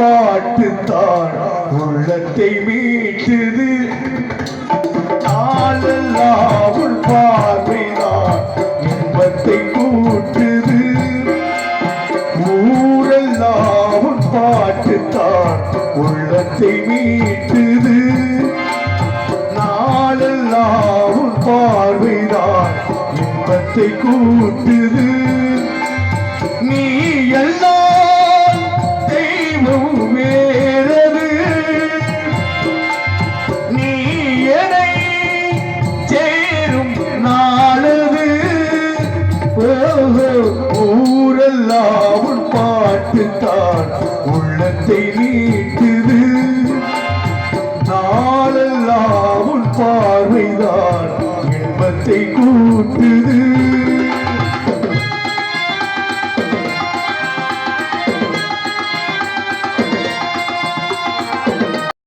பாட்டுத்தான் உள்ளத்தை மீட்டுது. நாளெல்லாம் பார்வை பார்வைதான். இன்பத்தை கூட்டுது. ஊரெல்லாம் உன் பாட்டுத்தான். உள்ளத்தை மீட்டுது. நாளெல்லாம் உன் பார்வைதான். இன்பத்தை கூட்டுது. எல்லாம் உன் பாட்டு தான் உள்ளத்தை நீட்டுது. நாளெல்லாம் உன் பார்வைதான் இன்பத்தை கூட்டு